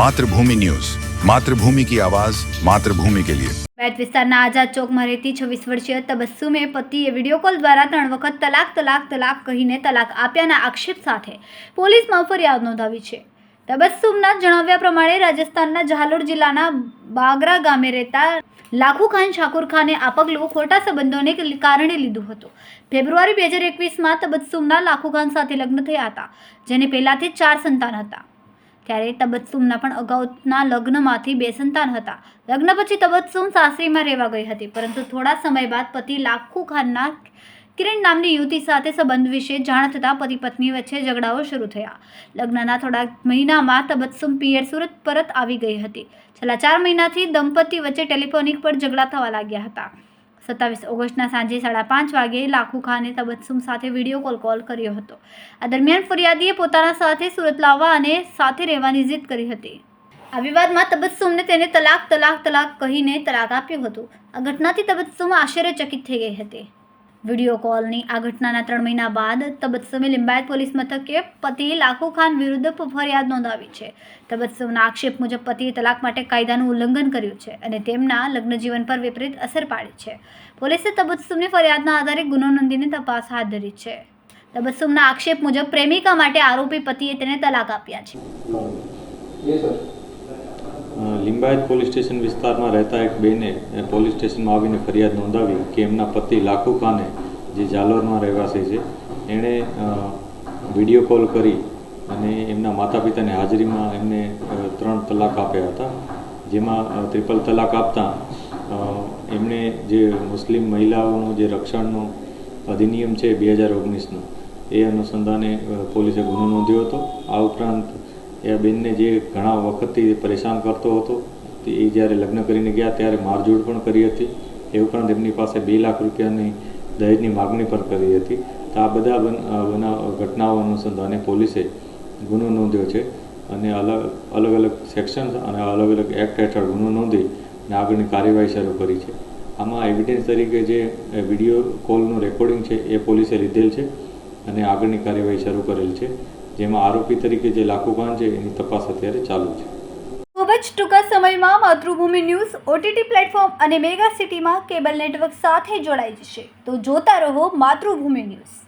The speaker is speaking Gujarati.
માતૃભૂમિ ન્યૂઝ. માતૃભૂમિ કી આવાજ, માતૃભૂમિ કે લિયે. બેટ વિસ્તારના આઝાદ ચોકમાં રહેતી છવ્વીસ વર્ષીય તબસ્સુમે પતિએ વીડિયો કોલ દ્વારા ત્રણ વખત તલાક તલાક તલાક કહીને તલાક આપ્યાના આક્ષેપ સાથે પોલીસમાં ફરિયાદ નોંધાવી છે. તબસ્સુમના જણાવ્યા પ્રમાણે રાજસ્થાનના જાલોર જિલ્લાના બાગરા ગામે રહેતા લાખુ ખાન શાકુર ખાને આ પગલું ખોટા સંબંધોને કારણે લીધું હતું. ફેબ્રુઆરી બે હજાર એકવીસમાં તબસ્સુમના લાખુ ખાન સાથે લગ્ન થયા હતા, જેને પહેલાંથી ચાર સંતાન હતા. ત્યારે તબસ્સુમના પણ અગાઉના લગ્નમાંથી બે સંતાન હતા. લગ્ન પછી તબસ્સુમ સાસરીમાં રહેવા ગઈ હતી, પરંતુ થોડા સમય બાદ પતિ લાખુ ખાનના કિરણ નામની યુવતી સાથે સંબંધ વિશે જાણ થતાં પતિ પત્ની વચ્ચે ઝઘડાઓ શરૂ થયા. લગ્નના થોડા મહિનામાં તબસ્સુમ પિયર સુરત પરત આવી ગઈ હતી. છેલ્લા ચાર મહિનાથી દંપતી વચ્ચે ટેલિફોનિક પર ઝઘડા થવા લાગ્યા હતા. સત્તાવીસ ઓગસ્ટના સાંજે સાડા પાંચ વાગે લાખુ ખાને તબસ્સુમ સાથે વીડિયો કોલ કોલ કર્યો હતો. આ દરમિયાન ફરિયાદીએ પોતાના સાથે સુરત લાવવા અને સાથે રહેવાની જીદ કરી હતી. આ વિવાદમાં તબસ્સુમને તેને તલાક તલાક તલાક કહીને તલાક આપ્યો હતો. આ ઘટનાથી તબસ્સુમ આશ્ચર્યચકિત થઈ ગઈ હતી. વીડિયો કોલની આ ઘટનાના ત્રણ મહિના બાદ તબસ્સુમે લિંબાયત પોલીસ મથકે પતિ લાખો ખાન વિરુદ્ધ ફરિયાદ નોંધાવી છે. તબસ્સુમના આક્ષેપ મુજબ પતિએ તલાક માટે કાયદાનું ઉલ્લંઘન કર્યું છે અને તેમના લગ્ન જીવન પર વિપરીત અસર પાડી છે. પોલીસે તબસ્સુમની ફરિયાદના આધારે ગુનો નોંધીને તપાસ હાથ ધરી છે. તબસ્સુમના આક્ષેપ મુજબ પ્રેમિકા માટે આરોપી પતિએ તેને તલાક આપ્યા છે. લિંબાયત પોલીસ સ્ટેશન વિસ્તારમાં રહેતા એક બેને પોલીસ સ્ટેશનમાં આવીને ફરિયાદ નોંધાવી કે એમના પતિ લાખુ ખાને, જે જાલોરમાં રહેવાસી છે, એણે વીડિયો કોલ કરી અને એમના માતા પિતાની હાજરીમાં એમને ત્રણ તલાક આપ્યા હતા, જેમાં ત્રિપલ તલાક આપતા એમણે જે મુસ્લિમ મહિલાઓનું જે રક્ષણનો અધિનિયમ છે બે હજાર ઓગણીસનો, એ અનુસંધાને પોલીસે ગુનો નોંધ્યો હતો. આ ઉપરાંત એ બેનને જે ઘણા વખતથી પરેશાન કરતો હતો, તે એ જ્યારે લગ્ન કરીને ગયા ત્યારે મારઝૂડ પણ કરી હતી. એ ઉપરાંત એમની પાસે બે લાખ રૂપિયાની દહેજની માગણી પણ કરી હતી. તો આ બધા બન- ઘટનાઓ અનુસંધાને પોલીસે ગુનો નોંધ્યો છે અને અલગ અલગ અલગ સેક્શન્સ અને અલગ અલગ એક્ટ હેઠળ ગુનો નોંધી અને આગળની કાર્યવાહી શરૂ કરી છે. આમાં એવિડન્સ તરીકે જે વીડિયો કોલનું રેકોર્ડિંગ છે એ પોલીસે લીધેલ છે અને આગળની કાર્યવાહી શરૂ કરેલ છે. જેમાં આરોપી તરીકે જે લાખુ ખાન છે, એની તપાસ અત્યારે ચાલુ છે. ખૂબ જ ટૂંકા સમયમાં માતૃભૂમિ ન્યૂઝ, ઓટીટી પ્લેટફોર્મ અને મેગા સિટીમાં કેબલ નેટવર્ક સાથે જોડાઈ જશે. તો જોતા રહો માતૃભૂમિ ન્યૂઝ.